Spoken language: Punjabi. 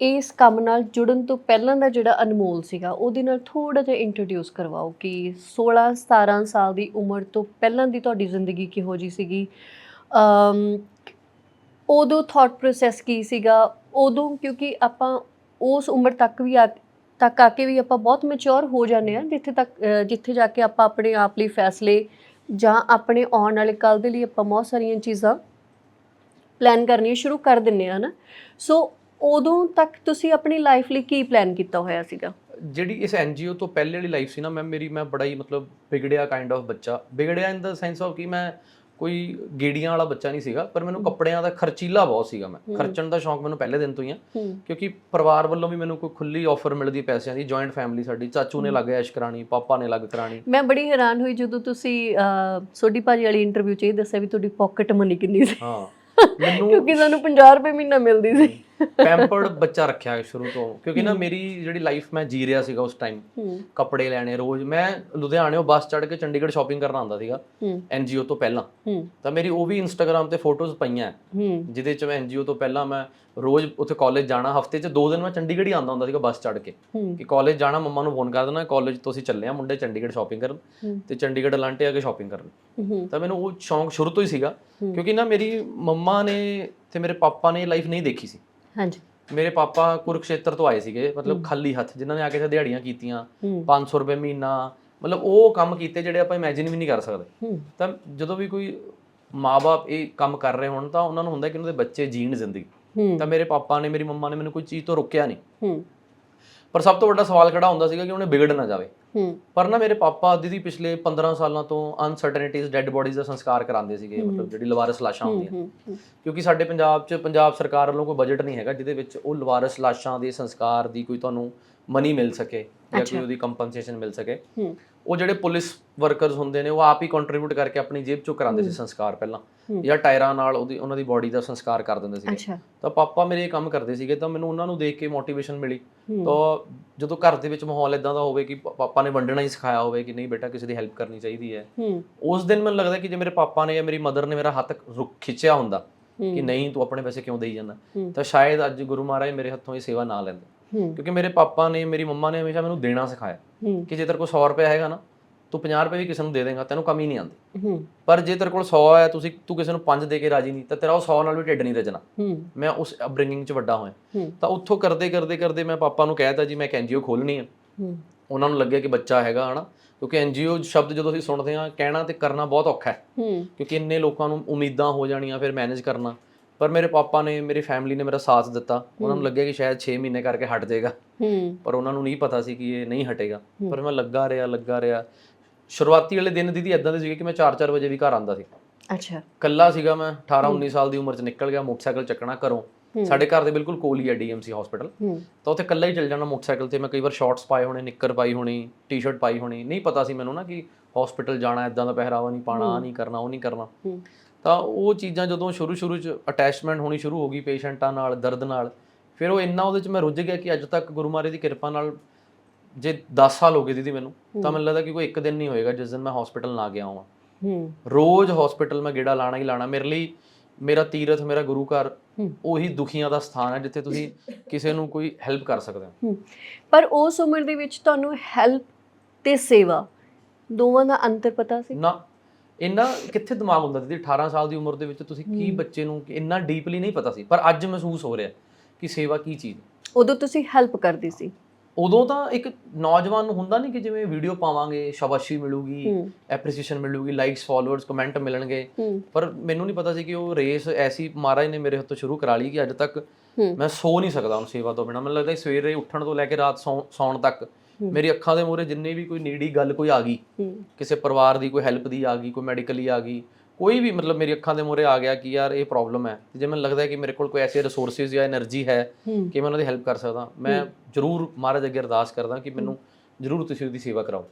ਇਸ ਕੰਮ ਨਾਲ ਜੁੜਨ ਤੋਂ ਪਹਿਲਾਂ ਦਾ ਜਿਹੜਾ ਅਨਮੋਲ ਸੀਗਾ, ਉਹਦੇ ਨਾਲ ਥੋੜਾ ਜਿਹਾ ਇੰਟਰੋਡਿਊਸ ਕਰਵਾਓ ਕਿ 16 17 ਸਾਲ ਦੀ ਉਮਰ ਤੋਂ ਪਹਿਲਾਂ ਦੀ ਤੁਹਾਡੀ ਜ਼ਿੰਦਗੀ ਕਿਹੋ ਜੀ ਸੀਗੀ? ਅਮ ਉਦੋਂ ਥਾਟ ਪ੍ਰੋਸੈਸ ਕੀ ਸੀਗਾ? ਉਦੋਂ ਕਿਉਂਕਿ ਆਪਾਂ ਉਸ ਉਮਰ ਤੱਕ ਵੀ ਆ, ਤੱਕ ਆ ਕੇ ਵੀ ਆਪਾਂ ਬਹੁਤ ਮੈਚੁਰ ਹੋ ਜਾਂਦੇ ਆ ਜਿੱਥੇ ਤੱਕ ਜਿੱਥੇ ਜਾ ਕੇ ਆਪਾਂ ਆਪਣੇ ਆਪ ਲਈ ਫੈਸਲੇ ਜਾਂ ਆਪਣੇ ਆਉਣ ਵਾਲੇ ਕੱਲ ਦੇ ਲਈ ਆਪਾਂ ਬਹੁਤ ਸਾਰੀਆਂ ਚੀਜ਼ਾਂ ਪਲਾਨ ਕਰਨੀਆਂ ਸ਼ੁਰੂ ਕਰ ਦਿੰਨੇ ਆ ਨਾ ਸੋ ਉਦੋਂ ਤੱਕ ਤੁਸੀਂ ਆਪਣੀ ਲਾਈਫ ਲਈ ਕੀ ਪਲਾਨ ਕੀਤਾ ਹੋਇਆ ਸੀਗਾ? ਜਿਹੜੀ ਇਸ ਐਨਜੀਓ ਤੋਂ ਪਹਿਲੇ ਵਾਲੀ ਲਾਈਫ ਸੀ ਨਾ ਮੈਂ ਮੇਰੀ ਮੈਂ ਬੜਾ ਹੀ ਮਤਲਬ ਵਿਗੜਿਆ ਕਾਈਂਡ ਆਫ ਬੱਚਾ। ਵਿਗੜਿਆ ਇਨ ਦਾ ਸੈਂਸ ਆਫ ਕਿ ਮੈਂ ਕੋਈ ਗੇੜੀਆਂ ਵਾਲਾ ਬੱਚਾ ਨਹੀਂ ਸੀਗਾ ਪਰ ਮੈਨੂੰ ਕੱਪੜਿਆਂ ਦਾ ਖਰਚੀਲਾ ਬਹੁਤ ਸੀਗਾ ਮੈਂ। ਖਰਚਣ ਦਾ ਸ਼ੌਂਕ ਮੈਨੂੰ ਪਹਿਲੇ ਦਿਨ ਤੋਂ ਹੀ ਆ। ਕਿਉਂਕਿ ਪਰਿਵਾਰ ਵੱਲੋਂ ਵੀ ਮੈਨੂੰ ਕੋਈ ਖੁੱਲੀ ਆਫਰ ਮਿਲਦੀ ਪੈਸਿਆਂ ਦੀ ਜੁਆਇੰਟ ਫੈਮਿਲੀ ਸਾਡੀ ਚਾਚੂ ਨੇ ਲੱਗ ਐਸ਼ ਕਰਾਣੀ ਪਾਪਾ ਨੇ ਲੱਗ ਕਰਾਣੀ। ਮੈਂ ਬੜੀ ਹੈਰਾਨ ਹੋਈ ਜਦੋਂ ਤੁਸੀਂ ਸੋਢੀ ਭਾਜੀ ਵਾਲੀ ਇੰਟਰਵਿਊ 'ਚ ਇਹ ਦੱਸਿਆ ਵੀ ਤੁਹਾਡੀ ਪਾਕਟ ਮਨੀ ਕਿੰਨੀ ਸੀ। ਹਾਂ। ਮੈਨੂੰ ਕਿਉਂਕਿ ਸਾਨੂੰ 50 ਰੁਪਏ ਮਹੀਨਾ ਮਿਲਦੀ ਸੀ। ਪੈਂਪਰਡ ਬੱਚਾ ਰੱਖਿਆ ਸ਼ੁਰੂ ਤੋਂ ਕਿਉਂਕਿ ਨਾ। ਮੇਰੀ ਜਿਹੜੀ ਲਾਈਫ ਮੈਂ ਜੀ ਰਿਹਾ ਸੀਗਾ ਉਸ ਟਾਈਮ ਕੱਪੜੇ ਲੈਣੇ ਰੋਜ਼ ਮੈਂ ਲੁਧਿਆਣੇੋਂ ਬੱਸ ਚੜ੍ਹ ਕੇ ਚੰਡੀਗੜ੍ਹ ਸ਼ਾਪਿੰਗ ਕਰਨ ਆਉਂਦਾ ਸੀਗਾ ਐਨਜੀਓ ਤੋਂ ਪਹਿਲਾਂ। ਤਾਂ ਮੇਰੀ ਉਹ ਵੀ ਇੰਸਟਾਗ੍ਰam ਤੇ ਫੋਟੋਜ਼ ਪਈਆਂ। ਜਿਹਦੇ ਚ ਮੈਂ ਐਨਜੀਓ ਤੋਂ ਪਹਿਲਾਂ ਮੈਂ ਰੋਜ਼ ਉੱਥੇ ਕਾਲਜ ਜਾਣਾ ਹਫ਼ਤੇ 'ਚ ਦੋ ਦਿਨ ਮੈਂ ਚੰਡੀਗੜ੍ਹ ਹੀ ਆਉਂਦਾ ਹੁੰਦਾ ਸੀਗਾ ਬੱਸ ਚੜ੍ਹ ਕੇ। ਕਿ ਕਾਲਜ ਜਾਣਾ ਮੰਮਾ ਨੂੰ ਫੋਨ ਕਰ ਦੇਣਾ ਕਾਲਜ ਤੋਂ ਅਸੀਂ ਚੱਲੇ ਆ ਮੁੰਡੇ ਚੰਡੀਗੜ੍ਹ ਸ਼ਾਪਿੰਗ ਕਰਨ। ਤੇ ਚੰਡੀਗੜ੍ਹ ਲਾਂਟੇ ਆ ਕੇ ਸ਼ਾਪਿੰਗ ਕਰਨ। ਤਾਂ ਮੈਨੂੰ ਉਹ ਸ਼ੌਂਕ ਸ਼ੁਰੂ ਤੋਂ ਹੀ ਸੀਗਾ। ਕਿਉਂਕਿ ਨਾ ਮੇਰੀ ਮੰਮਾ ਨੇ ਤੇ ਮੇਰੇ ਪਾਪਾ ਨੇ ਲਾਈਫ ਨਹੀਂ ਦੇਖੀ ਸੀ। ਹਾਂਜੀ। ਮੇਰੇ ਪਾਪਾ ਕੁਰੂਕਸ਼ੇਤਰ ਤੋਂ ਆਏ ਸੀਗੇ ਮਤਲਬ। ਖਾਲੀ ਹੱਥ ਜਿਨ੍ਹਾਂ ਨੇ ਆ ਕੇ ਇੱਥੇ ਦਿਹਾੜੀਆਂ ਕੀਤੀਆਂ ਹੂੰ। 500 ਰੁਪਏ ਮਹੀਨਾ ਮਤਲਬ ਉਹ ਕੰਮ ਕੀਤੇ ਜਿਹੜੇ ਆਪਾਂ ਇਮੇਜਿਨ ਵੀ ਨਹੀਂ ਕਰ ਸਕਦੇ। ਤਾਂ ਜਦੋਂ ਵੀ ਕੋਈ ਮਾਪੇ ਇਹ ਕੰਮ ਕਰ ਰਹੇ ਹੋਣ ਤਾਂ ਉਹਨਾਂ ਨੂੰ ਹੁੰਦਾ ਕਿ ਉਹਨਾਂ ਦੇ ਬੱਚੇ ਜੀਣ ਜ਼ਿੰਦਗੀ। ਤਾਂ ਮੇਰੇ ਪਾਪਾ ਨੇ ਮੇਰੀ ਮੰਮਾ ਨੇ ਮੈਨੂੰ ਕੋਈ ਚੀਜ਼ ਤੋਂ ਰੋਕਿਆ ਨਹੀਂ। ਪਰ ਸਭ ਤੋਂ ਵੱਡਾ ਸਵਾਲ ਖੜਾ ਹੁੰਦਾ ਸੀਗਾ ਕਿ ਉਹਨੇ ਵਿਗੜ ਨਾ ਜਾਵੇ। ਪਰ ਨਾ ਮੇਰੇ ਪਾਪਾ ਦੀਦੀ ਪਿਛਲੇ 15 ਸਾਲਾਂ ਤੋਂ ਅਨਸਰਟਨਟੀਜ਼ ਡੈੱਡ ਬੋਡੀਜ਼ ਦਾ ਸੰਸਕਾਰ ਕਰਾਉਂਦੇ ਸੀਗੇ। ਮਤਲਬ ਜਿਹੜੀ ਲਵਾਰਸ ਲਾਸ਼ਾਂ ਹੁੰਦੀਆਂ ਕਿਉਂਕਿ ਸਾਡੇ ਪੰਜਾਬ 'ਚ ਪੰਜਾਬ ਸਰਕਾਰ ਵੱਲੋਂ ਕੋਈ ਬਜਟ ਨਹੀਂ ਹੈਗਾ ਜਿਹਦੇ ਵਿੱਚ ਉਹ ਲਵਾਰਸ ਲਾਸ਼ਾਂ ਦੇ ਸੰਸਕਾਰ ਦੀ ਕੋਈ ਤੁਹਾਨੂੰ ਮਨੀ ਮਿਲ ਸਕੇ ਜਾਂ। ਕੋਈ ਉਹਦੀ ਕੰਪਨਸੇਸ਼ਨ ਮਿਲ ਸਕੇ ਉਹ ਜਿਹੜੇ ਪੁਲਿਸ ਵਰਕਰਸ ਹੁੰਦੇ ਨੇ ਉਹ ਆਪ ਹੀ ਕੰਟਰੀਬਿਊਟ ਕਰਕੇ ਆਪਣੀ ਜੇਬ ਚੋਂ ਕਰਾਉਂਦੇ ਸੀ। ਸੰਸਕਾਰ ਪਹਿਲਾਂ। ਜਾਂ ਟਾਇਰਾਂ ਨਾਲ ਉਹਦੀ ਉਹਨਾਂ ਦੀ ਬਾਡੀ ਦਾ ਸੰਸਕਾਰ ਕਰ ਦਿੰਦੇ ਸੀਗੇ। ਤਾਂ ਪਾਪਾ ਮੇਰੇ ਇਹ ਕੰਮ ਕਰਦੇ ਸੀਗੇ ਤਾਂ ਮੈਨੂੰ ਉਹਨਾਂ ਨੂੰ ਦੇਖ ਕੇ ਮੋਟੀਵੇਸ਼ਨ ਮਿਲੀ। ਤਾਂ ਜਦੋਂ ਘਰ ਦੇ ਵਿੱਚ ਮਾਹੌਲ ਇਦਾਂ ਦਾ ਹੋਵੇ ਕਿ ਪਾਪਾ ਨੇ ਵੰਡਣਾ ਹੀ ਸਿਖਾਇਆ ਹੋਵੇ ਕਿ ਨਹੀਂ ਬੇਟਾ ਕਿਸੇ ਦੀ ਹੈਲਪ ਕਰਨੀ ਚਾਹੀਦੀ ਹੈ। ਉਸ ਦਿਨ ਮੈਨੂੰ ਲੱਗਦਾ ਕਿ ਜੇ ਮੇਰੇ ਪਾਪਾ ਨੇ ਜਾਂ ਮੇਰੀ ਮਦਰ ਨੇ ਮੇਰਾ ਹੱਥ ਰੁਕ ਖਿੱਚਿਆ ਹੁੰਦਾ ਕਿ ਨਹੀਂ ਤੂੰ ਆਪਣੇ ਪੈਸੇ ਕਿਉਂ ਦੇਈ ਜਾਂਦਾ। ਤਾਂ ਸ਼ਾਇਦ ਅੱਜ ਗੁਰੂ ਮਹਾਰਾਜ ਮੇਰੇ ਹੱਥੋਂ ਇਹ ਸੇਵਾ ਨਾ ਲੈਂਦੇ। ਕਿਉਂਕਿ ਮੇਰੇ ਪਾਪਾ ਨੇ ਮੇਰੀ ਮੰਮਾ ਨੇ ਹਮੇਸ਼ਾ ਮੈਨੂੰ ਦੇਣਾ ਸਿਖਾਇਆ ਕਿ ਜੇ ਤੇਰੇ ਕੋਲ 100 ਰੁਪਏ ਹੈਗਾ ਨਾ ਤੂੰ 50 ਰੁਪਏ ਵੀ ਕਿਸੇ ਨੂੰ ਦੇ ਦੇਂਗਾ ਤੈਨੂੰ ਕਮੀ ਨਹੀਂ ਆਉਂਦੀ। ਹੂੰ। ਪਰ ਜੇ ਤੇਰੇ ਕੋਲ 100 ਹੈ ਤੁਸੀਂ ਤੂੰ ਕਿਸੇ ਨੂੰ 5 ਦੇ ਕੇ ਰਾਜੀ ਨਹੀਂ ਤਾਂ ਤੇਰਾ ਉਹ 100 ਨਾਲ ਵੀ ਢਿੱਡ ਨਹੀਂ ਰਚਣਾ। ਹੂੰ। ਮੈਂ ਉਸ ਅਪਬ੍ਰਿੰਗਿੰਗ 'ਚ ਵੱਡਾ ਹੋਇਆ। ਤਾਂ ਉੱਥੋਂ ਕਰਦੇ ਕਰਦੇ ਕਰਦੇ ਮੈਂ ਪਾਪਾ ਨੂੰ ਕਹਿਤਾ ਜੀ ਮੈਂ ਇੱਕ ਐਨਜੀਓ ਖੋਲਣੀ ਹੈ ਹੂੰ। ਉਹਨਾਂ ਨੂੰ ਲੱਗਿਆ ਕਿ ਬੱਚਾ ਹੈਗਾ ਹਨਾ? ਕਿਉਂਕਿ ਐਨਜੀਓ ਸ਼ਬਦ ਜਦੋਂ ਅਸੀਂ ਸੁਣਦੇ ਹਾਂ ਕਹਿਣਾ ਤੇ ਕਰਨਾ ਬਹੁਤ ਔਖਾ ਹੈ। ਹੂੰ। ਕਿਉਂਕਿ ਇੰਨੇ ਲੋਕਾਂ ਨੂੰ ਉਮੀਦਾਂ ਹੋ ਜਾਣੀਆਂ ਫਿਰ ਮੈਨੇਜ ਕਰਨਾ। ਪਰ ਮੇਰੇ ਪਾਪਾ ਨੇ ਮੇਰੀ ਫੈਮਿਲੀ ਨੇ ਮੇਰਾ ਸਾਥ ਦਿੱਤਾ। ਉਹਨਾਂ ਨੂੰ ਲੱਗਿਆ ਕਿ ਸ਼ਾਇਦ 6 ਮਹੀਨੇ ਕਰਕੇ ਹਟ ਜਾਏਗਾ। ਹੂੰ। ਪਰ ਉਹਨਾਂ ਨੂੰ ਨਹੀਂ ਪਤਾ ਸੀ ਕਿ ਇਹ ਨਹੀਂ ਹਟੇਗਾ। ਪਰ ਮੈਂ ਲੱਗਾ ਰਿਹਾ ਲੱਗਾ ਰਿਹਾ। ਸ਼ੁਰੂਆਤੀ ਵਾਲੇ ਦਿਨ ਦੀਦੀ ਇਦਾਂ ਦੇ ਸੀਗੇ ਕਿ ਮੈਂ 4-4 ਵਜੇ ਵੀ ਘਰ ਆਉਂਦਾ ਸੀ। ਅੱਛਾ। ਕੱਲਾ ਸੀਗਾ ਮੈਂ 18-19 ਸਾਲ ਦੀ ਉਮਰ 'ਚ ਨਿਕਲ ਗਿਆ ਮੋਟਰਸਾਈਕਲ ਚੱਕਣਾ ਘਰੋਂ। ਸਾਡੇ ਘਰ ਦੇ ਬਿਲਕੁਲ ਕੋਲ ਹੀ ਹੈ ਡੀਐਮਸੀ ਹਸਪੀਟਲ ਤਾਂ ਉੱਥੇ ਇਕੱਲਾ ਹੀ ਚੱਲ ਜਾਣਾ ਮੋਟਰਸਾਈਕਲ ਤੇ ਮੈਂ ਕਈ ਵਾਰ ਸ਼ਾਰਟਸ ਪਾਏ ਹੋਣੇ ਨਿੱਕਰ ਪਾਈ ਹੋਣੀ ਟੀ-ਸ਼ਰਟ ਪਾਈ ਹੋਣੀ। ਨਹੀਂ ਪਤਾ ਸੀ ਮੈਨੂੰ ਨਾ ਕਿ ਹਸਪੀਟਲ ਜਾਣਾ ਇਦਾਂ ਦਾ ਪਹਿਰਾਵਾ ਨਹੀਂ ਪਾਣਾ ਆ। ਨਹੀਂ ਕਰਨਾ ਉਹ ਨਹੀਂ ਕਰਨਾ। ਤਾਂ ਉਹ ਚੀਜ਼ਾਂ ਜਦੋਂ ਸ਼ੁਰੂ ਸ਼ੁਰੂ ਚ ਅਟੈਚਮੈਂਟ ਹੋਣੀ ਸ਼ੁਰੂ ਹੋ ਗਈ ਪੇਸ਼ੈਂਟਾਂ ਨਾਲ ਦਰਦ ਨਾਲ ਫਿਰ ਉਹ ਇੰਨਾ ਉਹਦੇ ਚ ਮੈਂ ਰੁੱਝ ਗਿਆ ਕਿ ਅੱਜ ਤੱਕ ਗੁਰੂ ਮਹਾਰਾਜ ਦੀ ਕਿਰਪਾ ਨਾਲ ਜੇ 10 ਸਾਲ ਹੋ ਗਏ ਦੀਦੀ ਮੈਨੂੰ ਤਾਂ ਮੈਨੂੰ ਲੱਗਦਾ ਕਿ ਕੋਈ ਇੱਕ ਦਿਨ ਨਹੀਂ ਹੋਏਗਾ ਜਿਸ ਦਿਨ ਮੈਂ ਹਸਪੀਟਲ ਨਾ ਗਿਆ ਹਾਂ ਹੂੰ। ਰੋਜ਼ ਹਸਪੀਟਲ ਮੈਂ ਗੇੜਾ ਲਾਣਾ ਹੀ ਲਾਣਾ। ਮੇਰੇ ਲਈ ਮੇਰਾ ਤੀਰਥ ਮੇਰਾ ਗੁਰੂ ਘਰ। ਉਹੀ ਦੁਖੀਆਂ ਦਾ ਸਥਾਨ ਹੈ ਜਿੱਥੇ ਤੁਸੀਂ ਕਿਸੇ ਨੂੰ ਕੋਈ ਹੈਲਪ ਕਰ ਸਕਦੇ ਹੋ। ਪਰ ਉਸ ਉਮਰ ਦੇ ਵਿੱਚ ਤੁਹਾਨੂੰ ਹੈਲਪ ਤੇ ਸੇਵਾ ਦੋਵਾਂ ਦਾ ਅੰਤਰ ਪਤਾ ਸੀ? ਨਾ ਇੰਨਾ ਕਿੱਥੇ ਦਿਮਾਗ ਹੁੰਦਾ ਦੀਦੀ? 18 ਸਾਲ ਦੀ ਉਮਰ ਦੇ ਵਿੱਚ ਤੁਸੀਂ ਕੀ। ਬੱਚੇ ਨੂੰ ਇੰਨਾ ਡੀਪਲੀ ਨਹੀਂ ਪਤਾ ਸੀ। ਪਰ ਅੱਜ ਮਹਿਸੂਸ ਹੋ ਰਿਹਾ ਕਿ ਸੇਵਾ ਕੀ ਚੀਜ਼ ਉਦੋਂ ਤੁਸੀਂ ਹੈਲਪ ਕਰਦੀ ਸੀ। ਉਦੋਂ ਤਾਂ ਇੱਕ ਨੌਜਵਾਨ ਨੂੰ ਹੁੰਦਾ ਨਹੀਂ ਕਿ ਜਿਵੇਂ ਵੀਡੀਓ ਪਾਵਾਂਗੇ ਸ਼ਾਬਾਸ਼ੀ ਮਿਲੂਗੀ ਐਪਰੀਸੀਏਸ਼ਨ ਮਿਲੂਗੀ ਲਾਈਕਸ ਫਾਲੋਅਰਸ ਕਮੈਂਟ ਮਿਲਣਗੇ। ਪਰ ਮੈਨੂੰ ਨਹੀਂ ਪਤਾ ਸੀ ਕਿ ਉਹ ਰੇਸ ਐਸੀ ਮਹਾਰਾਜ ਨੇ ਮੇਰੇ ਹੱਥੋਂ ਸ਼ੁਰੂ ਕਰਾ ਲਈ ਕਿ ਅੱਜ ਤੱਕ ਮੈਂ ਸੋ ਨਹੀਂ ਸਕਦਾ ਹੁਣ ਸੇਵਾ ਤੋਂ ਬਿਨਾ। ਮੈਨੂੰ ਲੱਗਦਾ ਸਵੇਰੇ ਉੱਠਣ ਤੋਂ ਲੈ ਕੇ ਰਾਤ ਸੌਣ ਤੱਕ। ਮੇਰੀ ਅੱਖਾਂ ਦੇ ਮੂਹਰੇ ਜਿੰਨੇ ਵੀ ਕੋਈ ਨੀਡੀ ਗੱਲ ਕੋਈ ਆ ਗਈ ਕਿਸੇ ਪਰਿਵਾਰ ਦੀ ਕੋਈ ਹੈਲਪ ਦੀ ਆ ਗਈ ਕੋਈ ਮੈਡੀਕਲੀ ਆ ਗਈ ਕੋਈ ਵੀ ਮਤਲਬ ਮੇਰੀ ਅੱਖਾਂ ਦੇ ਮੂਹਰੇ ਆ ਗਿਆ ਕਿ ਯਾਰ ਇਹ ਪ੍ਰੋਬਲਮ ਹੈ ਤੇ ਜੇ ਮੈਨੂੰ ਲੱਗਦਾ ਹੈ ਕਿ ਮੇਰੇ ਕੋਲ ਕੋਈ ਐਸੇ ਰਿਸੋਰਸਸ ਜਾਂ એનર્ਜੀ ਹੈ ਕਿ ਮੈਂ ਉਹਨਾਂ ਦੀ ਹੈਲਪ ਕਰ ਸਕਦਾ ਮੈਂ ਜ਼ਰੂਰ ਮਹਾਰਾਜ ਅੱਗੇ ਅਰਦਾਸ ਕਰਦਾ ਕਿ ਮੈਨੂੰ ਜ਼ਰੂਰ ਤੁਸੀਂ ਉਹਦੀ ਸੇਵਾ ਕਰਾਓ।